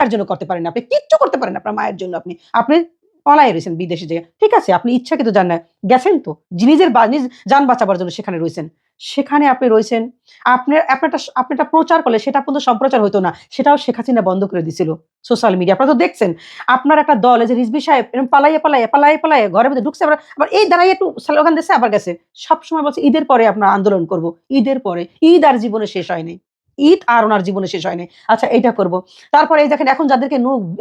মায়ের জন্য করতে পারেন আপনি, কিচ্ছু করতে পারেন আপনার মায়ের জন্য আপনি। আপনি পলাই রয়েছেন বিদেশে যে ঠিক আছে, আপনি ইচ্ছাকৃত যান না, গেছেন তো? নিজের নিজ যান বাঁচাবার জন্য সেখানে রয়েছেন। সেখানে আপনি রয়েছেন, আপনার, আপনারটা আপনি একটা প্রচার করলে সেটা পর্যন্ত সম্প্রচার হতো না, সেটাও শেখ হাসিনা বন্ধ করে দিছিল সোশ্যাল মিডিয়া আপনারা তো দেখছেন, আপনার একটা দল যে রিজবি সাহেব এরকম পালাইয়ে পালাইয়ে পালাইয়ে পালাইয়ে ঘরের মধ্যে ঢুকছে, আবার আবার এই দাঁড়াই একটু স্লোগান দিচ্ছে আবার গেছে। সবসময় বলছে, ঈদের পরে আপনার আন্দোলন করব, ঈদের পরে, ঈদ আর জীবনে শেষ হয়নি ঈদ আর ওনার জীবনে শেষ হয়নি। আচ্ছা এইটা করব। তারপরে এই দেখেন, এখন যাদেরকে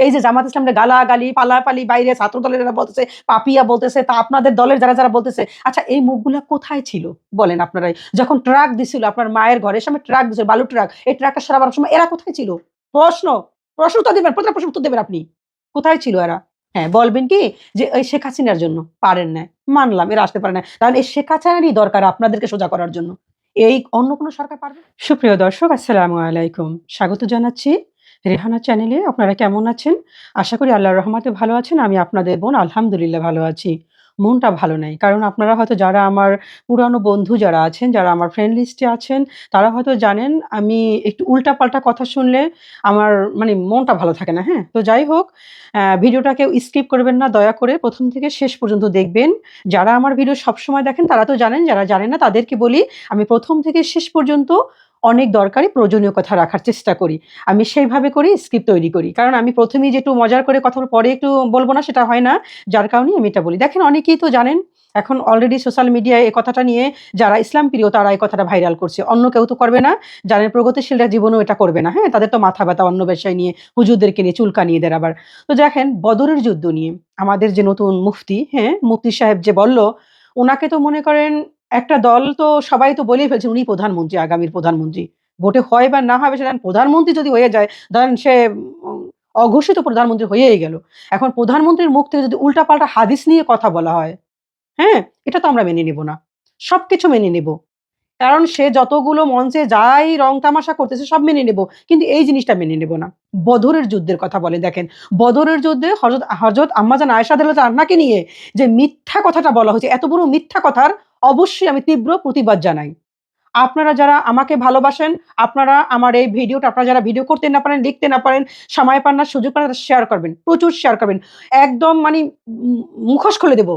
এই যে জামাত ইসলামের গালা গালি পালাপালি, বাইরে ছাত্র দলের যারা বলতেছে, পাপিয়া বলতেছে, তা আপনাদের দলের যারা যারা বলতেছে আচ্ছা এই মুখগুলা কোথায় ছিল? বলেন আপনারাই যখন ট্রাক দিছিল, আপনার মায়ের ঘরের সামনে ট্রাক দিছিল, বালু ট্রাক, এই ট্রাকটা সরাবার সময় এরা কোথায় ছিল? প্রশ্ন প্রশ্ন তো দেবেন প্রতিটা প্রশ্ন উত্তর দেবেন আপনি। কোথায় ছিল এরা? হ্যাঁ বলবেন কি যে, এই শেখ হাসিনার জন্য। পারেন না মানলাম, এরা আসতে পারে না কারণ এই শেখ হাসিনারই দরকার আপনাদেরকে সোজা করার জন্য। এই অন্য কোনো সরকার পারবে? সুপ্রিয় দর্শক, আসসালামু আলাইকুম। স্বাগত জানাচ্ছি রেহানা চ্যানেলে। আপনারা কেমন আছেন? আশা করি আল্লাহ রহমাতে ভালো আছেন। আমি আপনাদের বোন আলহামদুলিল্লাহ ভালো আছি। মনটা ভালো নেই। কারণ আপনারা হয়তো যারা আমার পুরানো বন্ধু যারা আছেন, যারা আমার ফ্রেন্ড লিস্টে আছেন, তারা হয়তো জানেন আমি একটু উল্টাপাল্টা কথা শুনলে আমার মানে মনটা ভালো থাকে না হ্যাঁ? তো যাই হোক ভিডিওটাকে স্কিপ করবেন না, দয়া করে প্রথম থেকে শেষ পর্যন্ত দেখবেন। যারা আমার ভিডিও সবসময় দেখেন, তারা তো জানেন, যারা জানেন না তাদেরকে বলি, আমি প্রথম থেকে শেষ পর্যন্ত অনেক দরকারি প্রয়োজনীয় কথা রাখার চেষ্টা করি। আমি সেইভাবে করি স্ক্রিপ্ট তৈরি করি। কারণ আমি প্রথমেই যে একটু মজার করে কথা পরে একটু বলব না, সেটা হয় না। যার কারণে আমি এটা বলি। দেখেন, অনেকেই তো জানেন, এখন অলরেডি সোশ্যাল মিডিয়ায় এই কথাটা নিয়ে যারা ইসলাম প্রিয়, তারা এই কথাটা ভাইরাল করছে। অন্য কেউ তো করবে না। জানেন প্রগতিশীলরা জীবনেও এটা করবে না। হ্যাঁ তাদের তো মাথা ব্যথা, অন্য ব্যবসায় নিয়ে হুজুরদেরকে নিয়ে চুলকা নিয়ে দেয় আবার। তো দেখেন, বদরের যুদ্ধ নিয়ে আমাদের যে নতুন মুফতি হ্যাঁ মুফতি সাহেব যে বলল ওনাকে তো মনে করেন একটা দল তো সবাই তো বলেই ফেলছে, উনি প্রধানমন্ত্রী, আগামীর প্রধানমন্ত্রী। ভোটে হয় বা না হবে সেটা প্রধানমন্ত্রী যদি হয়ে যায়, ধরেন সে অঘোষিত প্রধানমন্ত্রী হয়েই গেল। এখন প্রধানমন্ত্রীর মুখ থেকে যদি উল্টাপাল্টা হাদিস নিয়ে কথা বলা হয় হ্যাঁ? এটা তো আমরা মেনে নেব না। সব কিছু মেনে নেব। কারণ সে যতগুলো মঞ্চে যাই রং তামাশা করতেছে, সব মেনে নেব। কিন্তু এই জিনিসটা মেনে নেব না। বদরের যুদ্ধের কথা বলে, দেখেন। বদরের যুদ্ধে হজরত হজরত আম্মাজান আয়সা দিল্লা আন্নাকে নিয়ে যে মিথ্যা কথাটা বলা হয়েছে, এত বড় মিথ্যা কথার অবশ্যই আমি তীব্র প্রতিবাদ জানাই। আপনারা যারা আমাকে ভালোবাসেন, আপনারা আমার এই ভিডিওটা, আপনারা যারা ভিডিও করতে না পারেন, লিখতে না পারেন, সময় পান না, সুযোগ পান শেয়ার করবেন, প্রচুর শেয়ার করবেন। একদম মানে মুখোশ খুলে দেব।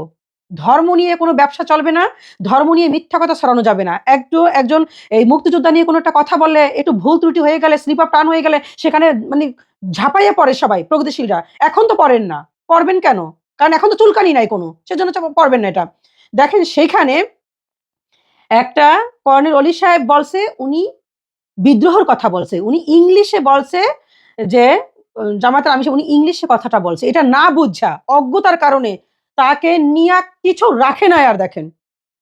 ধর্ম নিয়ে কোনো ব্যবসা চলবে না, ধর্ম নিয়ে মিথ্যা কথা ছড়ানো যাবে না। একটু একজন এই মুক্তিযোদ্ধা নিয়ে কোনো একটা কথা বললে, একটু ভুল ত্রুটি হয়ে গেলে, স্লিপ আপ টান হয়ে গেলে, সেখানে মানে ঝাঁপাইয়ে পড়ে সবাই, প্রগতিশীলরা। এখন তো পড়েন না। পড়বেন কেন? কারণ এখন তো চুলকানি নাই কোনো। সেজন্য পড়বেন না এটা। দেখেন সেখানে একটা কর্নেল অলি সাহেব বলছে, উনি বিদ্রোহর কথা বলছে। উনি ইংলিশে বলছে যে, জামাতের আমি উনি ইংলিশে কথাটা বলছে। এটা না বুঝা অজ্ঞতার কারণে তাকে নিয়ে কিছু রাখে না আর দেখেন।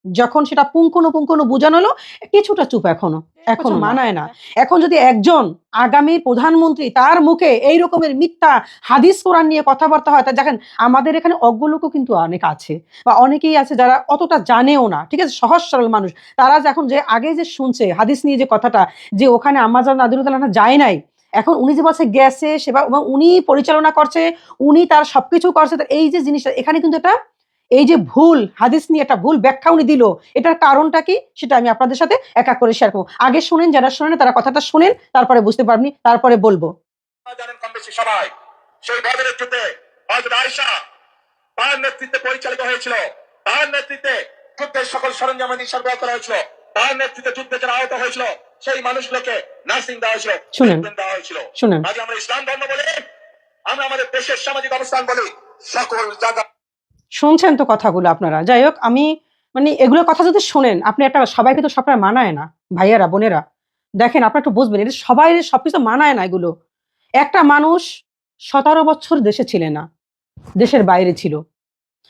যখন সেটা পুঙ্কনো পুঙ্কনো বোঝানো হলো কিছুটা চুপ এখনও এখনও মানায় না। এখন যদি একজন আগামী প্রধানমন্ত্রী তার মুখে এই রকমের মিথ্যা হাদিস কোরআন নিয়ে কথাবার্তা হয় তা দেখেন আমাদের এখানে অজ্ঞ লোকও কিন্তু অনেক আছে বা অনেকেই আছে যারা অতটা জানেও না ঠিক আছে সহজ সরল মানুষ। তারা এখন যে আগে যে শুনছে হাদিস নিয়ে যে কথাটা যে ওখানে আমাজন নাদিরুদ্দাল্লাহ যায় নাই এখন উনি যে বলছে গেছে সেবা এবং উনি পরিচালনা করছে উনি তার সবকিছু করছে এই যে জিনিসটা এখানে কিন্তু এটা এই যে ভুল হাদিস নিয়ে একটা ভুল ব্যাখ্যা উনি দিল এটার কারণটা কি? সেটা আমি আপনাদের সাথে এক এক করে শেয়ার করব। আগে শুনেন যারা শুনেন তারা কথাটা শুনেন তারপরে বুঝতে পারবনি তারপরে বলব। জানেন কম বেশি সবাই সেই বদরের যুদ্ধে হযরত আয়েশা তার নেতৃত্বে পরিচালিত হয়েছিল। তার নেতৃত্বে যুদ্ধের সকল সরঞ্জামাদি সরবরাহ করা হয়েছিল। তার নেতৃত্বে যুদ্ধে যারা আহত হয়েছিল সেই মানুষগুলোকে নার্সিং দেওয়া হয়েছিল শুনেন। দেওয়া হয়েছিল। শুনেন। আজ আমরা ইসলাম ধর্ম বলে আমরা আমাদের দেশের সামাজিক অবস্থান বলি সকল জায়গা শুনছেন তো কথাগুলো আপনারা। যাই হোক, আমি মানে এগুলো কথা যদি শোনেন, আপনি একটা সবাইকে তো সবটা মানায় না, ভাইয়ারা, বোনেরা। দেখেন, আপনারা একটু বুঝবেন এটা সবাই সবকিছু মানায় না এগুলো। একটা মানুষ সতেরো বছর দেশে ছিল না, দেশের বাইরে ছিল।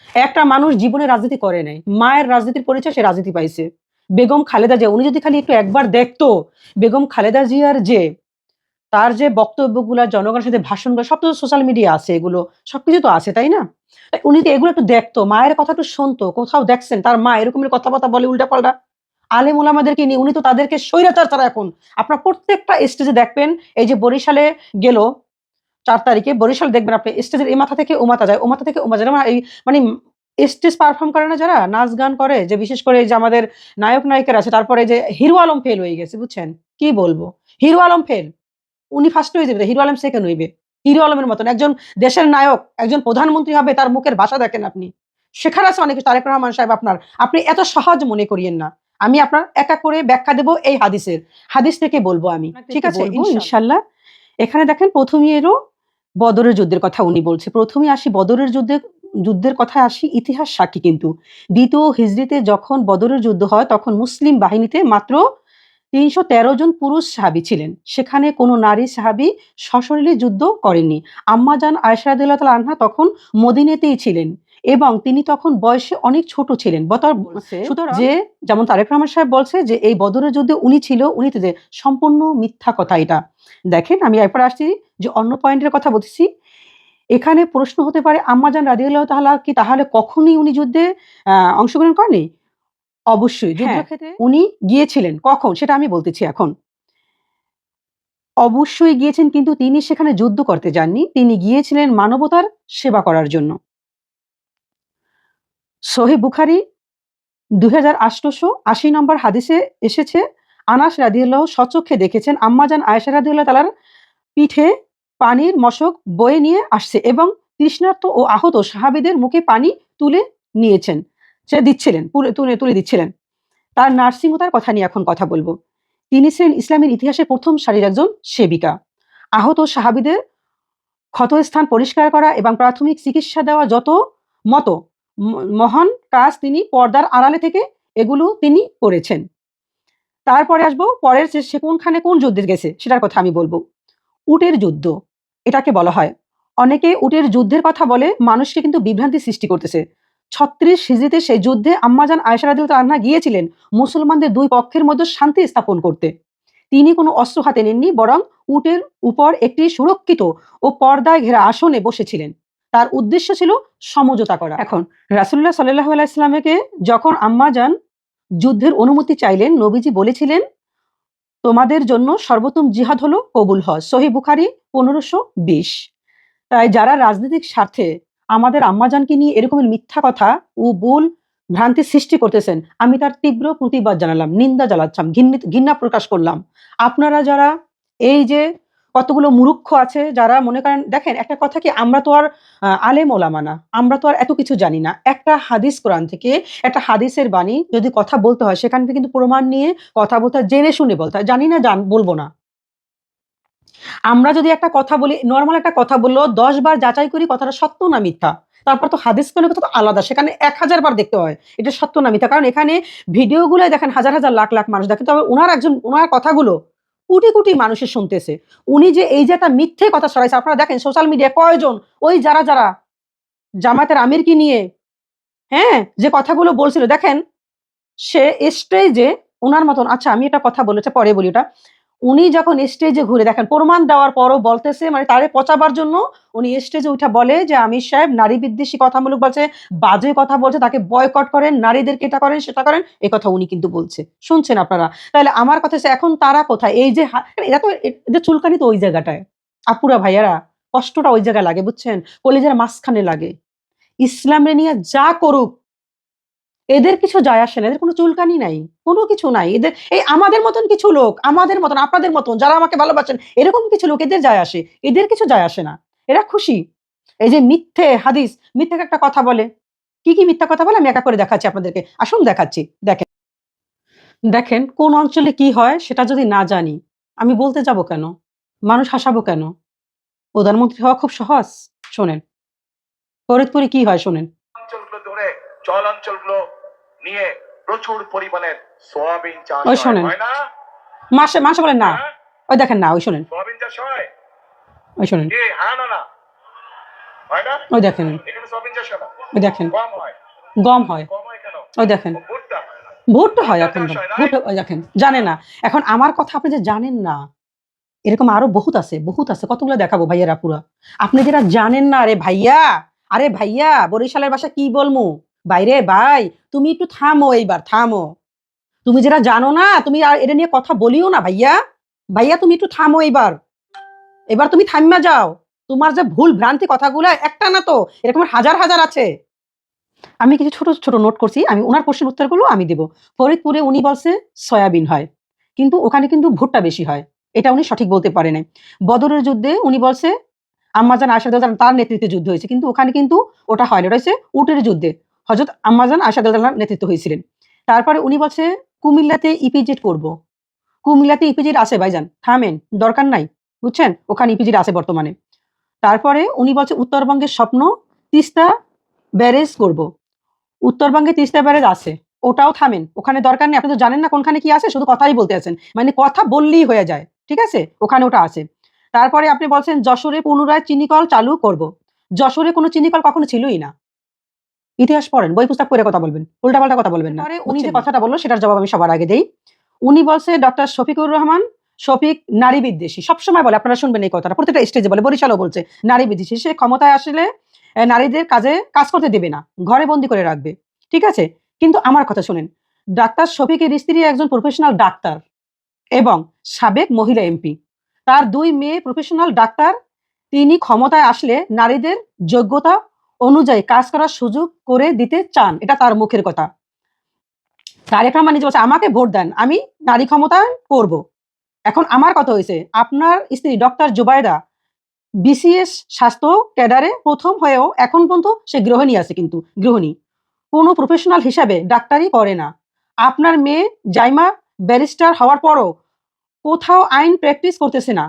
একটা মানুষ জীবনে রাজনীতি করে নাই, মায়ের রাজনীতির পরিচয় সে রাজনীতি পাইছে। বেগম খালেদা জিয়া, উনি যদি খালি একটু একবার দেখতো, বেগম খালেদা জিয়ার যে তার যে বক্তব্যগুলো, জনগণের সাথে ভাষণগুলো সব তো সোশ্যাল মিডিয়া আছে এগুলো, সবকিছু তো আছে, তাই না? উনি তো এগুলো একটু দেখতো, মায়ের কথা একটু শুনতো, কোথাও দেখছেন, তার মা এরকমের কথাবার্তা বলে উল্টাপাল্টা। আলেম ওলামাদেরকে নিয়ে উনি তো তাদেরকে স্বৈরাচার তারা এখন। আপনার প্রত্যেকটা স্টেজে দেখবেন, এই যে বরিশালে গেল, চার তারিখে, বরিশাল দেখবেন আপনি স্টেজের এই মাথা থেকে ও মাথা যায়, ও মাথা থেকে ও মাথা যায়। এই মানে স্টেজ পারফর্ম করে না যারা? নাচ গান করে, যে বিশেষ করে যে আমাদের নায়ক নায়িকার আছে, তারপরে যে হিরো আলম ফেল হয়ে গেছে, বুঝছেন? কি বলব? হিরো আলম ফেল উনি ফার্স্ট হয়ে যাবে হিরো আলম সেকেন্ড হইবে। হিরো আলমের মতন একজন দেশের নায়ক একজন প্রধানমন্ত্রী হবে তার মুখের ভাষা দেখেন আপনি। শেখার আছে অনেক তারেক রহমান সাহেব আপনার। আপনি এত সহজ মনে করিয়েন না। আমি আপনার এক করে ব্যাখ্যা দেব এই হাদিসের। হাদিস থেকে বলব আমি। ঠিক আছে? ইনশাল্লাহ। এখানে দেখেন প্রথমেই এরও বদরের যুদ্ধের কথা উনি বলছে। প্রথমে আসি বদরের যুদ্ধে যুদ্ধের কথায় আসি ইতিহাস সাক্ষী কিন্তু। দ্বিতীয় হিজড়িতে যখন বদরের যুদ্ধ হয় তখন মুসলিম বাহিনীতে মাত্র তিনশো তেরো জন পুরুষ সাহাবি ছিলেন। সেখানে কোনো নারী সাহাবি সশরীরে যুদ্ধ করেননি। আম্মাজান আয়সারাদুল্লাহ তাল আনহা তখন মদিনেতেই ছিলেন এবং তিনি তখন বয়সে অনেক ছোট ছিলেন। সুতরাং যে যেমন তারেক রহমান সাহেব বলছে যে এই বদরের যুদ্ধে উনি ছিল উনি তো যে সম্পূর্ণ মিথ্যা কথা এটা। দেখেন আমি এরপর আসছি যে অন্য পয়েন্টের কথা বলতেছি। এখানে প্রশ্ন হতে পারে আম্মাজান রাদিউল্লাহ তাহলা কি তাহলে কখনই উনি যুদ্ধে আহ, অংশগ্রহণ করেনি অবশ্যই হ্যাঁ। যুদ্ধক্ষেত্রে উনি গিয়েছিলেন। কখন? সেটা আমি বলতেছি এখন। অবশ্যই গিয়েছেন কিন্তু তিনি সেখানে যুদ্ধ করতে যাননি। তিনি গিয়েছিলেন মানবতার সেবা করার জন্য। সোহে বুখারি দুই হাজার আটশোশো আশি নম্বর হাদিসে এসেছে আনাস রাদিউল্লাহ সচক্ষে দেখেছেন আম্মাজান আয়েশা রাদিউল্লাহ তালার পিঠে পানির মশক বয়ে নিয়ে আসছে এবং তৃষ্ণার্ত ও আহত সাহাবিদের মুখে পানি তুলে নিয়েছেন। সে দিচ্ছিলেন, তুলে তুলে দিচ্ছিলেন। তার নার্সিংহতার কথা নিয়ে এখন কথা বলব। তিনি ছিলেন ইসলামের ইতিহাসে প্রথম সারির একজন সেবিকা। আহত সাহাবিদের ক্ষতস্থান পরিষ্কার করা এবং প্রাথমিক চিকিৎসা দেওয়া যত মতো মহান কাজ তিনি পর্দার আড়ালে থেকে এগুলো তিনি করেছেন। তারপরে আসব, পরের সে কোনখানে কোন যুদ্ধে গেছে সেটার কথা আমি বলব। উটের যুদ্ধ, এটাকে বলা হয়। অনেকে উটের যুদ্ধের কথা বলে, মানুষকে কিন্তু বিভ্রান্তি সৃষ্টি করতেছে। ছত্রিশ হিজড়িতে সেই যুদ্ধে আম্মাজান আয়সারাদুল আনহা গিয়েছিলেন মুসলমানদের দুই পক্ষের মধ্যে শান্তি স্থাপন করতে। তিনি কোনো অস্ত্র হাতে নেননি, বরং উটের উপর একটি সুরক্ষিত ও পর্দায় ঘেরা আসনে বসেছিলেন। তার উদ্দেশ্য ছিল সমঝোতা করা। এখন রাসুল্লাহ সাল্লাহ আলাইস্লামকে যখন আম্মাজান যুদ্ধের অনুমতি চাইলেন, নবীজি বলেছিলেন, তোমাদের জন্য সর্বোত্তম জিহাদ হলো কবুল হজ সহি বুখারি পনেরোশো বিশ। তাই যারা রাজনৈতিক স্বার্থে আমাদের আম্মাজানকে নিয়ে এরকমের মিথ্যা কথা ও ভুল ভ্রান্তি সৃষ্টি করতেছেন, আমি তার তীব্র প্রতিবাদ জানালাম, নিন্দা জ্বালাচ্ছাম ঘৃণা প্রকাশ করলাম। আপনারা যারা এই যে কতগুলো মুরুক্ষ আছে, যারা মনে করেন, দেখেন, একটা কথা কি, আমরা তো আর আলেম ওলামা না, আমরা তো আর এত কিছু জানি না। একটা হাদিস কোরআন থেকে, একটা হাদিসের বাণী যদি কথা বলতে হয়, সেখান থেকে কিন্তু প্রমাণ নিয়ে কথা বলতে জেনে শুনে বলতে হয়। জানি না, জান, বলব না। আমরা যদি একটা কথা বলি নর্মাল একটা কথা বলল দশ বার যাচাই করি কথাটা সত্য না মিথ্যা? তারপর তো হাদিস কোন কথা তো আলাদা, সেখানে এক হাজার বার দেখতে হয়, এটা সত্য না মিথ্যা। কারণ এখানে ভিডিওগুলো দেখেন হাজার হাজার লাখ লাখ মানুষ দেখেন, তবে ওনার একজন, ওনার কথাগুলো কোটি কোটি মানুষের শুনতেছে। উনি যে এই যে একটা মিথ্যে কথা ছড়াইছে, আপনারা দেখেন সোশ্যাল মিডিয়ায় কয়জন, ওই যারা যারা জামাতের আমিরকে নিয়ে হ্যাঁ যে কথাগুলো বলছিল, দেখেন সে স্টেজে ওনার মতন আচ্ছা আমি এটা কথা বলেছে পরে বলি ওটা উনি যখন স্টেজে ঘুরে, দেখেন, প্রমাণ দেওয়ার পরও বলতেছে মানে তারে পচাবার জন্য উনি স্টেজে উঠা বলে যে আমির সাহেব নারী বিদ্বেষী কথামূলক বলছে, বাজে কথা বলছে, তাকে বয়কট করেন নারীদেরকে এটা করেন, সেটা করেন। এ কথা উনি কিন্তু বলছে। শুনছেন আপনারা? তাহলে আমার কথা এখন তারা কোথায়? এই যে এরা তো এদের চুলকানি তো ওই জায়গাটায়। আপুরা ভাইয়ারা, কষ্টটা ওই জায়গায় লাগে, বুঝছেন? কলেজের মাঝখানে লাগে। ইসলামে নিয়ে যা করুক এদের কিছু যায় আসে না, এদের কোনো চুলকানি নাই, কোনো কিছু নাই। এদের, এই আমাদের মতন কিছু লোক, আমাদের মতন, আপনাদের মতন, যারা আমাকে ভালোবাসেন, এরকম কিছু লোক এদের যায় আসে, এদের কিছু যায় আসে না। এরা খুশি। এই যে মিথ্যে হাদিস মিথ্যে একটা কথা বলে। কি কি মিথ্যা কথা বলে? আমি একা করে দেখাচ্ছি আপনাদেরকে। আসুন দেখাচ্ছি, দেখেন। দেখেন, কোন অঞ্চলে কি হয় সেটা যদি না জানি, আমি বলতে যাব কেন? মানুষ হাসাবো কেন? প্রধানমন্ত্রী হওয়া খুব সহজ, শোনেন। ফরিদপুরে কি হয়, শোনেন। অঞ্চলগুলো ধরে অঞ্চলগুলো নিয়ে প্রচুর পরিমাণের সোয়াবিন চাষ ওই হয়, শোনেন। না? মাসে মাসে বলেন না। হ্যাঁ? ওই দেখেন না ওই শোনেন। সোয়াবিন চাষ হয়? ওই শোনেন। হ্যাঁ না না। হয় না? ওই দেখেন। এখানে সোয়াবিন চাষ হয় না? ওই দেখেন। কম হয়। গম হয়। ওই দেখেন। ভুট্টা হয় এখন ভোট দেখেন। জানে না। এখন আমার কথা আপনি যে জানেন না এরকম আরও বহুত আছে বহুত আছে। কতগুলো দেখাবো ভাইয়ারা পুরা। আপনি যেটা জানেন না আরে ভাইয়া আরে ভাইয়া বরিশালের ভাষা কি বলমু? বাইরে, ভাই, তুমি একটু থামো এইবার, থামো। তুমি যেটা জানো না, তুমি আর এটা নিয়ে কথা বলিও না, ভাইয়া। ভাইয়া, তুমি একটু থামো এইবার। এবার তুমি থামিয়া যাও। তোমার যে ভুল ভ্রান্তি কথাগুলো একটা না তো, এরকম হাজার হাজার আছে। আমি কিছু ছোট ছোট নোট করছি, আমি ওনার প্রশ্নের উত্তরগুলো আমি দেব। ফরিদপুরে উনি বলছে, সয়াবিন হয়। কিন্তু ওখানে কিন্তু ভুট্টা বেশি হয়। এটা উনি সঠিক বলতে পারে নাই। বদরের যুদ্ধে উনি বলছে, আম্মাজান রাদিয়াল্লাহু তার নেতৃত্বে যুদ্ধ হয়েছে। কিন্তু ওখানে কিন্তু ওটা হয়নি ওটা হচ্ছে উটের যুদ্ধে। হজরত আম্মাজান রাদিয়াল্লাহু নেতৃত্ব হয়েছিলেন। তারপরে উনি বলছে, কুমিল্লাতে ইপিজেট করব। কুমিল্লাতে ইপিজেট আছে ভাইজান, থামেন, দরকার নাই, বুঝছেন? ওখানে ইপিজেট আছে বর্তমানে। তারপরে উনি বলছে, উত্তরবঙ্গের স্বপ্ন তিস্তা ব্যারেজ করব। উত্তরবঙ্গে তিস্তা ব্যারেজ আছে, ওটাও থামেন, ওখানে দরকার নেই, আপনি তো জানেন না কোনখানে কি আছে, শুধু কথাই বলতে আছেন। মানে কথা বললেই হয়ে যায়, ঠিক আছে? ওখানে ওটা আছে। তারপরে আপনি বলছেন, যশোরে পুনরায় চিনিকল চালু করব। যশোরে কোনো চিনিকল কখনো ছিলই না। ইতিহাস পড়েন বই পুস্তক পড়ে কথা বলবেন উল্টাপাল্টা কথা বলবেন না। উনি যে কথাটা বলল সেটার জবাব আমি সবার আগে দেই। উনি বলছে ডক্টর শফিকুর রহমান শফিক নারী বিদ্বেষী। সবসময় বলে আপনারা শুনবেন এই কথাটা প্রত্যেকটা স্টেজে বলে বরিশালও বলছে নারী বিদ্বেষী। সে ক্ষমতায় আসলে নারীদের কাজে কাজ করতে দেবে না ঘরে বন্দি করে রাখবে ঠিক আছে? কিন্তু আমার কথা শুনেন ডাক্তার শফিকের স্ত্রী একজন প্রফেশনাল ডাক্তার এবং সাবেক মহিলা এমপি তার দুই মেয়ে প্রফেশনাল ডাক্তার তিনি ক্ষমতায় আসলে নারীদের যোগ্যতা অনুযায়ী কাজ করার সুযোগ করে দিতে চান, এটা তার মুখের কথা। তারেক রহমান নিজে বলছে, আমাকে ভোট দেন, আমি নারী ক্ষমতা করব। এখন আমার কথা হয়েছে আপনার স্ত্রী ডক্টর জুবাইদা বিসিএস স্বাস্থ্য ক্যাডারে প্রথম হয়েও এখন পর্যন্ত সে গৃহিণী আছে কিন্তু, গৃহিণী। কোনো প্রফেশনাল হিসাবে ডাক্তারি করে না। আপনার মেয়ে জাইমা ব্যারিস্টার হওয়ার পরও কোথাও আইন প্র্যাকটিস করতেছে না।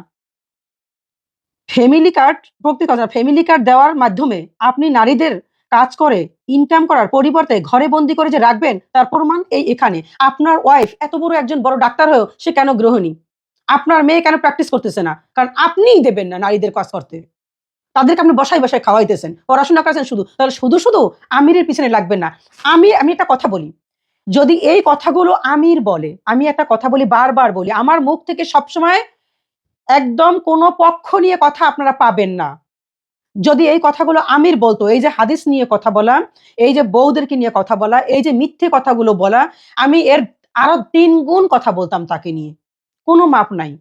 ফ্যামিলি কার্ড প্রকৃত কথা ফ্যামিলি কার্ড দেওয়ার মাধ্যমে আপনি নারীদের কাজ করে ইনকাম করার পরিবর্তে ঘরে বন্দি করে যে রাখবেন, তার প্রমাণ এই এখানে। আপনার ওয়াইফ এত বড় একজন বড় ডাক্তার হয়েও সে কেন গ্রহণী আপনার মেয়ে কেন প্র্যাকটিস করতেছে না? কারণ আপনিই দেবেন না নারীদের কাজ করতে। তাদেরকে আপনি বসাই বসায় খাওয়াইতেছেন, পড়াশোনা করেছেন শুধু। তাহলে শুধু শুধু আমিরের পিছনে লাগবেন না। আমি আমি একটা কথা বলি। যদি এই কথাগুলো আমির বলে, আমি একটা কথা বলি, বারবার বলি, আমার মুখ থেকে সবসময় একদম কোনো পক্ষ নিয়ে কথা আপনারা পাবেন না। যদি এই কথাগুলো আমির বলতো, এই যে হাদিস নিয়ে কথা বলা, এই যে বৌদেরকে নিয়ে কথা বলা, এই যে মিথ্যে কথাগুলো বলা, আমি এর আরও তিন গুণ কথা বলতাম তাকে নিয়ে। কোনো মাপ নাই।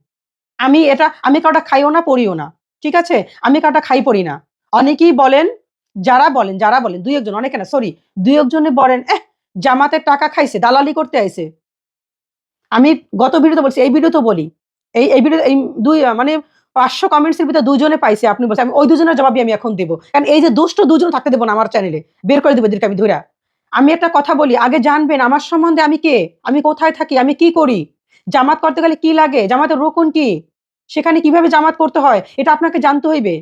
আমি এটা, আমি কাউটা খাইও না, পড়িও না। ঠিক আছে? আমি কাউটা খাই, পড়ি না। অনেকেই বলেন, যারা বলেন যারা বলেন, দুই একজন, অনেকে না সরি দুই একজনে বলেন, এহ, জামাতের টাকা খাইছে, দালালি করতে আইছে। আমি গত ভিডিওতে বলছি, এই ভিডিওতে বলি। এই এই ভিডিও এই দুই মানে পাঁচশো কমেন্টসের ভিতরে দুজনে পাইছে, আপনি বলছেন, আমি, ওই দুজনের জবাবই আমি এখন দেবো। কারণ এই যে দুষ্ট দুজন থাকতে দেবো না আমার চ্যানেলে বের করে দেবো এদেরকে আমি ধরা আমি একটা কথা বলি, আগে জানবেন আমার সম্বন্ধে আমি কে? আমি কোথায় থাকি? আমি কি করি? জামাত করতে গেলে কি লাগে? জামাতের রোকন কি? সেখানে কীভাবে জামাত করতে হয়? এটা আপনাকে জানতে হইবে।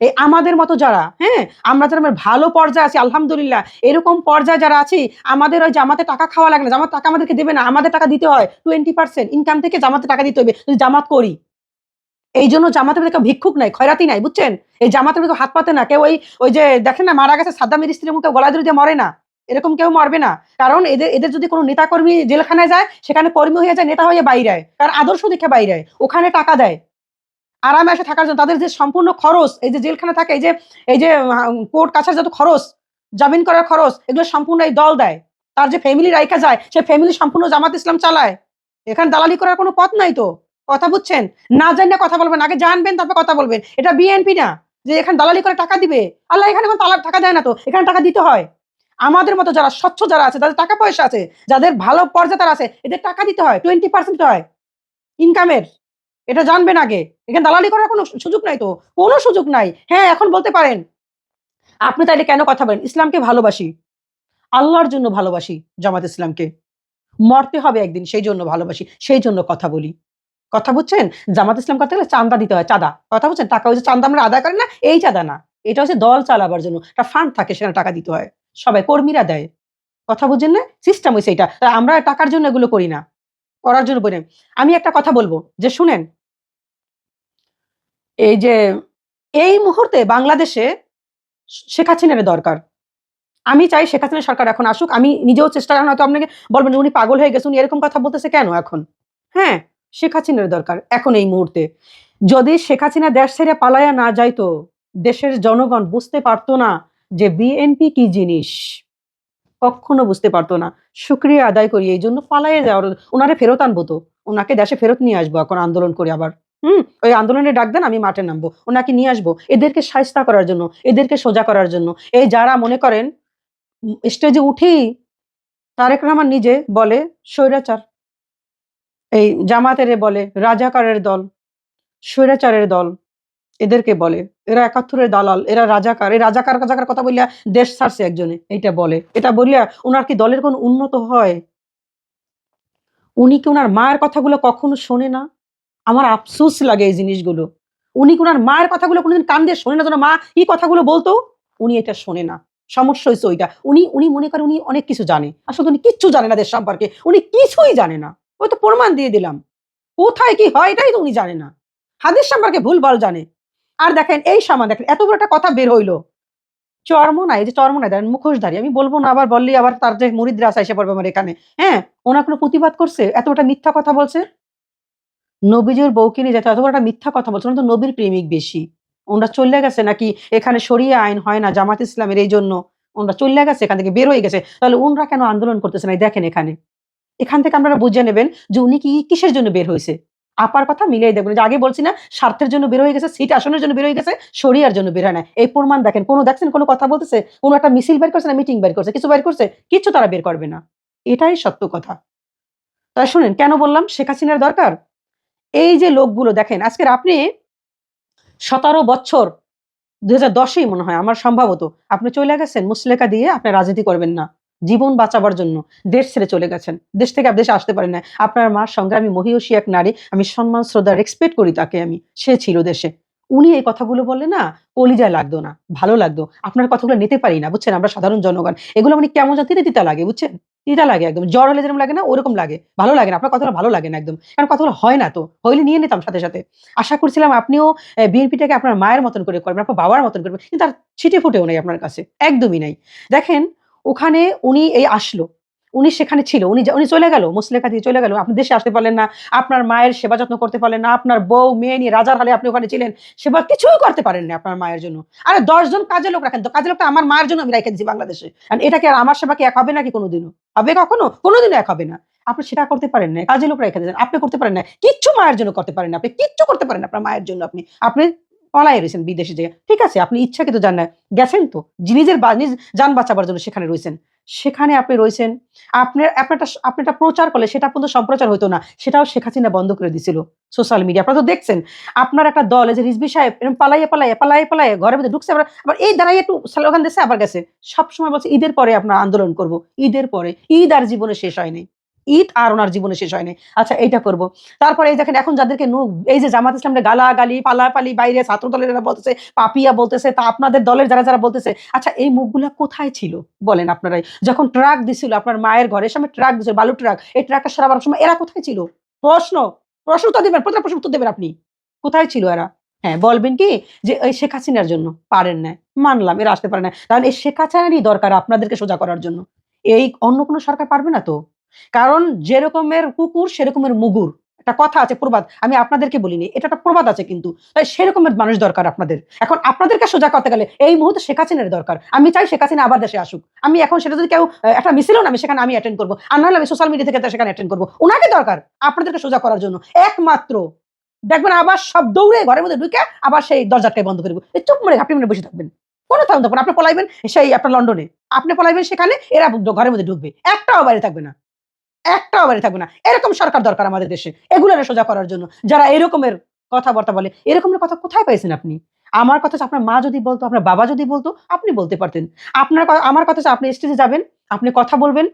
এই আমাদের মতো যারা হ্যাঁ? আমরা যারা ভালো পর্যায়ে আছি, আলহামদুলিল্লাহ। এরকম পর্যায়ে যারা আছি, আমাদের ওই জামাতে টাকা খাওয়া লাগে না। জামাত টাকা আমাদেরকে দেবে না। আমাদের টাকা দিতে হয়। টোয়েন্টি পার্সেন্ট ইনকাম থেকে জামাতে টাকা দিতে হবে। যদি জামাত করি। এই জন্য জামাতের মধ্যে কেউ ভিক্ষুক নাই, খয়রাতি নাই, বুঝছেন? এই জামাতের মধ্যে হাত পাতে না। কেউ ওই ওই যে দেখেন না, মারা গেছে সাদ্দামের স্ত্রীর মুখে গলা ধরে দিয়ে মরে না। এরকম কেউ মরবে না। কারণ এদের এদের যদি কোনো নেতা কর্মী জেলখানায় যায়, সেখানে কর্মী হয়ে যায়, নেতা হয়ে বাইরে। কারণ আদর্শ দেখে বাইরে ওখানে টাকা দেয়। আরামে এসে থাকার জন্য তাদের যে সম্পূর্ণ খরচ, এই যে জেলখানা থাকে, এই যে এই যে কোর্ট কাছার যত খরচ, জামিন করার খরচ, এগুলো সম্পূর্ণ এই দল দেয়। তার যে ফ্যামিলি রাইখা যায়, সে ফ্যামিলি সম্পূর্ণ জামাত ইসলাম চালায়। এখানে দালালি করার কোনো পথ নাই তো? কথা বুঝছেন? না জানলে কথা বলবেন, আগে জানবেন, তারপর কথা বলবেন। এটা বিএনপি না, যে এখানে দালালি করে টাকা দিবে। আল্লাহ এখানে এখন তালা, টাকা দেয় না তো? এখানে টাকা দিতে হয়। আমাদের মতো যারা স্বচ্ছ যারা আছে যাদের টাকা পয়সা আছে, যাদের ভালো পর্যায়ে তারা আছে, এদের টাকা দিতে হয় টোয়েন্টি পার্সেন্ট হয়। ইনকামের এটা জানবেন আগে। এখানে দালালি করার কোনো সুযোগ নাই তো? কোনো সুযোগ নাই। হ্যাঁ এখন বলতে পারেন। আপনি তাইলে কেন কথা বলেন? ইসলামকে ভালোবাসি। আল্লাহর জন্য ভালোবাসি জামাত ইসলামকে। মরতে হবে একদিন, সেই জন্য ভালোবাসি, সেই জন্য কথা বলি। কথা বুঝছেন? জামাত ইসলাম করতে গেলে চাঁদা দিতে হয়, চাঁদা। কথা বুঝছেন? টাকা যে চাঁদা আমরা আদায় করি না, এই চাঁদা না। এটা হচ্ছে দল চালাবার জন্য। একটা ফান্ড থাকে, সেখানে টাকা দিতে হয়। সবাই কর্মীরা দেয়। কথা বুঝছেন না? সিস্টেম হয়েছে এটা। আমরা টাকার জন্য এগুলো করি না। করার জন্য বলি। আমি একটা কথা বলব, যে শুনেন, এই যে, এই মুহূর্তে বাংলাদেশে শেখ হাসিনার দরকার। আমি চাই শেখ হাসিনা সরকার এখন আসুক। আমি নিজেও চেষ্টা করেন হয়তো আপনাকে বলবেন উনি পাগল হয়ে গেছে, উনি এরকম কথা বলতেছে কেন এখন? হ্যাঁ শেখ হাসিনার দরকার এখন এই মুহূর্তে। যদি শেখ হাসিনা দেশ ছেড়ে পালায়া না যাইতো, দেশের জনগণ বুঝতে পারতো না যে বিএনপি কি জিনিস। কখনো বুঝতে পারতো না। শুক্রিয়া আদায় করি, এই জন্য পালাইয়ে যাওয়ার ওনারে ফেরত আনব তো। ওনাকে দেশে ফেরত নিয়ে আসব এখন আন্দোলন করে আবার। হুম? ওই আন্দোলনে ডাক দেন, আমি মাঠে নামবো। ওনাকে নিয়ে আসব এদেরকে সাহস্তা করার জন্য, এদেরকে সোজা করার জন্য। এই যারা মনে করেন, স্টেজে উঠেই তারেক রহমান নিজে বলে, স্বৈরাচার। এই জামাতের বলে, রাজাকারের দল, স্বৈরাচারের দল। এদেরকে বলে। এরা একাত্তরের দালাল, এরা রাজাকার। এই রাজাকার রাজাকার কথা বললিয়া দেশ ছাড়ছে একজনে, এইটা বলে। এটা বললিয়া ওনার কি দলের কোন উন্নত হয়? উনি কি ওনার মায়ের কথাগুলো কখনো শোনে না? আমার আফসোস লাগে এই জিনিসগুলো। উনি কি ওনার মায়ের কথাগুলো কোনোদিন কান দিয়ে শোনে না, যেন মা কি কথাগুলো বলতো? উনি এটা শোনে না। সমস্যা হয়েছে ওইটা উনি উনি মনে করেন উনি অনেক কিছু জানে। আসলে উনি কিচ্ছু জানে না দেশ সম্পর্কে। উনি কিছুই জানে না। ওই তো প্রমাণ দিয়ে দিলাম। কোথায় কি হয়, এটাই তো উনি জানে না। হাদিস সম্পর্কে ভুলভাল জানে। আর দেখেন, এই সামান দেখেন, এত বড় একটা কথা বের হইল। চর্ম নাই যে চর্ম নাই দেখেন মুখোশধারী, আমি বলব না, আবার বললেই আবার তার যে মুরিদরা আসা এসে পড়বে আমার এখানে। হ্যাঁ ওনার কোনো প্রতিবাদ করছে? এত বড় মিথ্যা কথা বলছে? নবীজের বউকে নিয়ে যেতে, এত বড় একটা মিথ্যা কথা বলছে ওনারা তো নবীর প্রেমিক বেশি। ওনারা চলে গেছে নাকি এখানে সরিয়ে আইন হয় না, জামাত ইসলামের এই জন্য? ওনারা চলে গেছে, এখান থেকে বের হয়ে গেছে। তাহলে ওনরা কেন আন্দোলন করতেছে না? দেখেন এখানে। এখান থেকে আপনারা বুঝে নেবেন যে উনি কি কিসের জন্য বের হয়েছে। আপার কথা মিলিয়ে দেখবেন যে আগে বলছি না, স্বার্থের জন্য বের হয়ে গেছে, সিট আসনের জন্য বের হয়ে গেছে সরিয়ার জন্য বের হয় না। এই প্রমাণ দেখেন, কোনো দেখছেন, কোনো কথা বলতেছে, কোনো একটা মিছিল বের করছে না মিটিং বের করছে, কিছু বের করছে কিছু তারা বের করবে না। এটাই সত্য কথা। তাই শুনেন, কেন বললাম? শেখ হাসিনার দরকার? এই যে লোকগুলো দেখেন, আজকের আপনি সতেরো বছর, দুই হাজার মনে হয়, আমার সম্ভবত, আপনি চলে গেছেন মুসলেকা দিয়ে আপনি রাজনীতি করবেন না। জীবন বাঁচাবার জন্য দেশ ছেড়ে চলে গেছেন। দেশ থেকে দেশে আসতে পারেন না। আপনার মার সংগ্রামী মহিষী এক নারী, আমি সম্মান, শ্রদ্ধা রেসপেক্ট করি তাকে আমি। সে ছিল দেশে। উনি এই কথাগুলো বললে না কলিজায় লাগতো না, ভালো লাগতো। আপনার কথাগুলো নিতে পারি না, বুঝছেন? আমরা সাধারণ জনগণ। এগুলো মানে কেমন জাতিতে তিতা লাগে, বুঝছেন? তিতা লাগে একদম। জ্বর হলে যেরকম লাগে না, ওরকম লাগে। ভালো লাগে না, আপনার কথাগুলো ভালো লাগে না একদম। কারণ কথাগুলো হয় না তো। হইলে নিয়ে নিতাম সাথে সাথে। আশা করছিলাম আপনিও বিএনপিটাকে আপনার মায়ের মতন করে করবেন আপনার বাবার মতন করবেন কিন্তু তার ছিটে ফুটেও নেই আপনার কাছে। একদমই নাই। দেখেন ওখানে উনি এই আসলো। উনি সেখানে ছিল। উনি উনি চলে গেল মুসলেখা দিয়ে চলে গেল। আপনি দেশে আসতে পারলেন না, আপনার মায়ের সেবা যত্ন করতে পারলেন না, আপনার বউ, মেয়ে নিয়ে রাজার হালে আপনি ওখানে ছিলেন, সেবা কিছুই করতে পারেন না আপনার মায়ের জন্য। আরে দশজন কাজের লোক রাখেন তো কাজের লোকটা আমার মায়ের জন্য আমি রেখে দিচ্ছি বাংলাদেশে। আর এটা কি আর আমার সেবা কি এক হবে নাকি কোনোদিনও? হবে কখনো? কোনোদিনও এক হবে না। আপনি সেটা করতে পারেন না কাজের লোক রেখে দিয়েছেন, আপনি করতে পারেন না কিচ্ছু মায়ের জন্য করতে পারেন না আপনি কিচ্ছু করতে পারেন আপনার মায়ের জন্য আপনি। আপনি পলাই রয়েছেন বিদেশে জায়গায়। ঠিক আছে, আপনি ইচ্ছাকৃত যান না। গেছেন তো, নিজের নিজ যান বাঁচাবার জন্য সেখানে রয়েছেন। সেখানে আপনি রয়েছেন, আপনার, আপনারটা আপনারটা প্রচার করলে সেটা পর্যন্ত সম্প্রচার হতো না, সেটাও শেখ হাসিনা বন্ধ করে দিছিল সোশ্যাল মিডিয়া। আপনারা তো দেখছেন, আপনার একটা দল যে রিজবি সাহেব এরকম পালাইয়ে পালাইয়ে পালাইয়ে পালাইয়ে ঘরের মধ্যে ঢুকছে, আবার আবার এই দাঁড়াই একটু স্লোগান দিচ্ছে আবার গেছে। সবসময় বলছে, ঈদের পরে আপনার আন্দোলন করব, ঈদের পরে, ঈদ আর জীবনে শেষ হয়নি ঈদ আর ওনার জীবনে শেষ হয়নি। আচ্ছা এইটা করব। তারপরে এই দেখেন, এখন যাদেরকে এই যে জামাত ইসলামের গালাগালি, পালাপালি, বাইরে ছাত্র দলের বলতেছে, পাপিয়া বলতেছে, তা আপনাদের দলের যারা যারা বলতেছে আচ্ছা এই মুখগুলা কোথায় ছিল? বলেন আপনারাই। যখন ট্রাক দিছিল আপনার মায়ের ঘরের সামনে ট্রাক দিছিল বালু ট্রাক, এই ট্রাকটা সারাবার সময় এরা কোথায় ছিল? প্রশ্ন প্রশ্ন তো দেবেন প্রথম প্রশ্ন উত্তর দেবেন আপনি। কোথায় ছিল এরা? হ্যাঁ বলবেন কি যে এই শেখ হাসিনার জন্য, পারেন না মানলাম, এরা আসতে পারে না তাহলে এই শেখ হাসিনারই দরকার আপনাদেরকে সোজা করার জন্য। এই অন্য কোনো সরকার পারবে না তো? কারণ যেরকমের কুকুর, সেরকমের মুগুর। একটা কথা আছে, প্রবাদ। আমি আপনাদেরকে বলিনি, এটা একটা প্রবাদ আছে কিন্তু। তাই সেরকমের মানুষ দরকার আপনাদের। এখন আপনাদেরকে সোজা করতে গেলে এই মুহূর্তে শেখ হাসিনার দরকার। আমি চাই শেখ হাসিনা আবার দেশে আসুক। আমি এখন সেটা যদি কেউ একটা মিছিলও না আমি সেখানে আমি অ্যাটেন্ড করব। আর নাহলে আমি সোশ্যাল মিডিয়া থেকে সেখানে অ্যাটেন্ড করব। ওনাকে দরকার আপনাদেরকে সোজা করার জন্য। একমাত্র। দেখবেন আবার সব দৌড়ে ঘরের মধ্যে ঢুকে আবার সেই দরজাটাকে বন্ধ করব এই চুপ মরে আপনি মনে বসে থাকবেন। কোনো থাকুন আপনি পলাইবেন সেই, আপনার লন্ডনে। আপনি পলাইবেন সেখানে, এরা ঘরের মধ্যে ঢুকবে। একটাও বাইরে থাকবে না। একটাও বাড়ি থাকবে না। এরকম সরকার দরকার আমাদের দেশে। এগুলো সোজা করার জন্য। যারা এরকমের কথাবার্তা বলে, এরকমের কথা কোথায় পাইছেন আপনি? আমার কথা আপনার মা যদি বলতো, আপনার বাবা যদি বলতো, আপনি বলতে পারতেন। আপনার আমার কথা আপনি স্টেজে যাবেন, আপনি কথা বলবেন,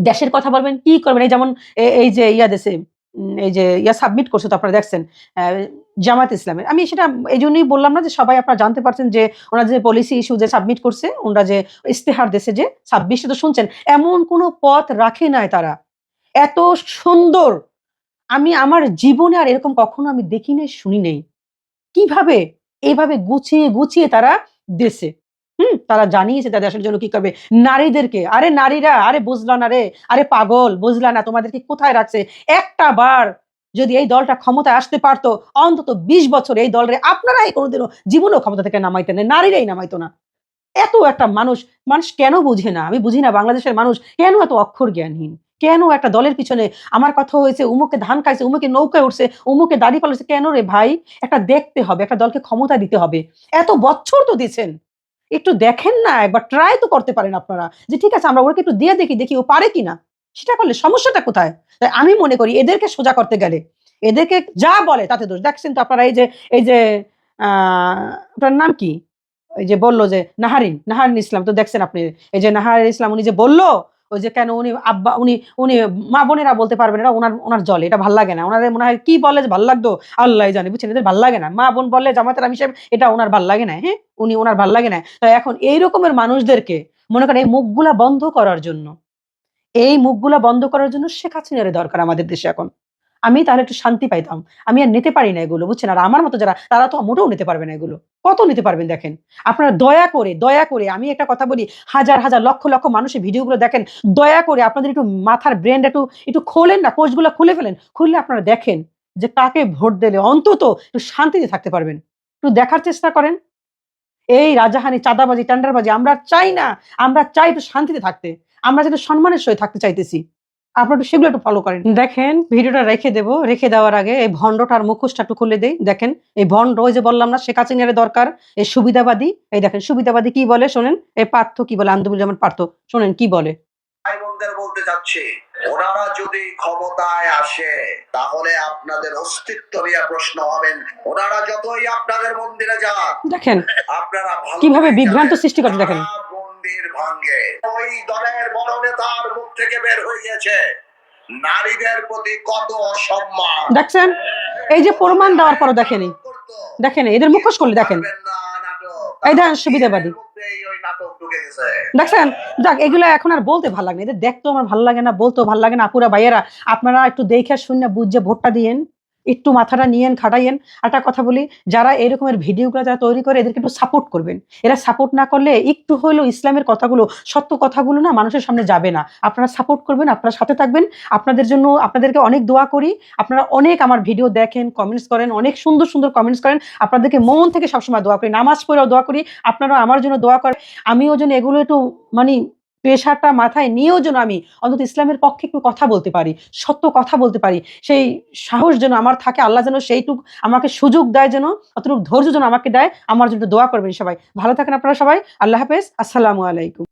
দেশের কথা বলবেন, কি করবেন? এই যেমন এই যে ইয়া দেশে এই যে ইয়া সাবমিট করছে তো আপনারা দেখছেন জামাত ইসলামের। আমি সেটা এই জন্যই বললাম না যে সবাই আপনারা জানতে পারছেন যে ওনারা যে পলিসি ইস্যু যে সাবমিট করছে, ওনারা যে ইস্তেহার দেশে যে ছাব্বিশে তো শুনছেন। এমন কোনো পথ রাখে নাই তারা। এত সুন্দর। আমি আমার জীবনে আর এরকম কখনো আমি দেখি নাই শুনি নেই। কীভাবে? এইভাবে গুছিয়ে গুছিয়ে তারা দেশে হুম, তারা জানিয়েছে তাদের দেশের জন্য কি করবে? নারীদেরকে। আরে নারীরা, আরে বুঝলা না রে। আরে পাগল, বুঝলা না, তোমাদেরকে কোথায় রাখছে? একটা বার যদি এই দলটা ক্ষমতায় আসতে পারতো, অন্তত বিশ বছর এই দলরে আপনারাই কোনোদিনও জীবনও ক্ষমতা থেকে নামাইতেন না, নারীরাই নামাইতো না। এত একটা মানুষ মানুষ কেন বুঝে না? আমি বুঝি না, বাংলাদেশের মানুষ কেন এত অক্ষর জ্ঞানহীন? কেন একটা দলের পিছনে আমার কথা হয়েছে, উমুকে ধান খাইছে, উমুকে নৌকায় উঠছে, উমুকে দাড়ি পালাচ্ছে কেন রে ভাই? একটা দেখতে হবে, একটা দলকে ক্ষমতা দিতে হবে। এত বছর তো দিছেন একটু দেখেন না একবার ট্রাই তো করতে পারেন আপনারা যে ঠিক আছে আমরা ওকে একটু দিয়ে দেখি দেখি ও পারে কিনা। সেটা করলে সমস্যাটা কোথায়? তাই আমি মনে করি এদেরকে সোজা করতে গেলে এদেরকে যা বলে তাতে দোষ। দেখছেন তো আপনারা এই যে এই যে আহ, নাম কি? এই যে বলল যে নাহারিন নাহারিন ইসলাম। তো দেখছেন আপনি এই যে নাহারিন ইসলাম উনি যে বলল ওই যে কেন উনি আব্বা, উনি উনি মা বোনেরা বলতে পারবেন এটা ওনার ওনার জলে, এটা ভালো লাগে না। ওনাদের মনে হয় কি বলে যে ভালো লাগতো? আল্লাহ জানে, বুঝছেন? এদের ভালো লাগে না। মা বোন বলে জামাতের আমি সাহেব, এটা ওনার ভালো লাগে না হ্যাঁ? উনি ওনার ভালো লাগে না। তো এখন এই রকমের মানুষদেরকে মনে করেন এই মুখগুলা বন্ধ করার জন্য, এই মুখগুলা বন্ধ করার জন্য শেখ হাসিনার দরকার আমাদের দেশে এখন। আমি তাহলে একটু শান্তি পাইতাম। আমি আর নিতে পারি না এগুলো, বুঝছেন? আর আমার মতো যারা, তারা তো মোটেও নিতে পারবে না এগুলো। কত নিতে পারবেন দেখেন? আপনারা দয়া করে দয়া করে, আমি একটা কথা বলি, হাজার হাজার, লক্ষ লক্ষ মানুষের ভিডিওগুলো দেখেন, দয়া করে আপনাদের একটু মাথার ব্রেন একটু একটু খোলেন না, কোষগুলো খুলে ফেলেন, খুললে আপনারা দেখেন যে কাকে ভোট দিলে অন্তত একটু শান্তিতে থাকতে পারবেন। একটু দেখার চেষ্টা করেন। এই রাজাহানি, চাঁদাবাজি, টেন্ডারবাজি, আমরা চাই না, আমরা চাই একটু শান্তিতে থাকতে। আমরা যেন সম্মানের সহিত থাকতে চাইতেছি। আপনারা সেগুলো একটু ফলো করেন। দেখেন ভিডিওটা রেখে দেবো। রেখে দেওয়ার আগে এই ভণ্ডটার মুখোশটা একটু খুলে দেই। দেখেন এই ভণ্ড ওই যে বললাম না শেখ হাসিনার দরকার এই সুবিধাবাদী। এই দেখেন সুবিধাবাদী কি বলে শোনেন? এই পার্থ কি বলে? আন্দুল যেমন পার্থ শোনেন কি বলে? বলতে যাচ্ছি ওনারা যদি ক্ষমতায় আসে তাহলে আপনাদের অস্তিত্ব নিয়ে প্রশ্ন হবেন। ওনারা যতই আপনাদের মন্দিরে যান দেখেন আপনারা কীভাবে বিভ্রান্ত সৃষ্টি করছে দেখেন। মন্দির ভাঙ্গে। ওই দলের বড় নেতার মুখ থেকে বের হয়ে গেছে নারীদের প্রতি কত অসম্মান। দেখছেন? এই যে প্রমাণ দেওয়ার পরও দেখেনি। দেখেন? এদের মুখোশ করলে দেখেন। এই দেখেন সুবিধাবাদী। দেখছেন? যাক এগুলো এখন আর বলতে ভালো লাগে না। এদের দেখতেও আমার ভালো লাগে না বলতেও ভালো লাগে না। আপুরা ভাইয়েরা আপনারা একটু দেখে শুনে বুঝে ভোটটা দিয়েন। একটু মাথাটা নিয়েন, খাটাইয়েন। একটা কথা বলি, যারা এরকমের ভিডিওগুলো যারা তৈরি করে, এদেরকে একটু সাপোর্ট করবেন। এরা সাপোর্ট না করলে একটু হলেও ইসলামের কথাগুলো, সত্য কথাগুলো না মানুষের সামনে যাবে না। আপনারা সাপোর্ট করবেন, আপনারা সাথে থাকবেন। আপনাদের জন্য আপনাদেরকে অনেক দোয়া করি। আপনারা অনেক আমার ভিডিও দেখেন কমেন্টস করেন, অনেক সুন্দর সুন্দর কমেন্টস করেন। আপনাদেরকে মন থেকে সবসময় দোয়া করি, নামাজ পড়েও দোয়া করি। আপনারা আমার জন্য দোয়া করেন। আমিও যেন এগুলো একটু মানে পেশাটা মাথায় নিয়েও যেন আমি অন্তত ইসলামের পক্ষে একটু কথা বলতে পারি, সত্য কথা বলতে পারি, সেই সাহস যেন আমার থাকে, আল্লাহ যেন সেইটুক আমাকে সুযোগ দেয় যেন, অতটুকু ধৈর্য যেন আমাকে দেয়, আমার জন্য দোয়া করবেন সবাই। ভালো থাকেন আপনারা সবাই, আল্লাহ হাফেজ, আসসালামু আলাইকুম।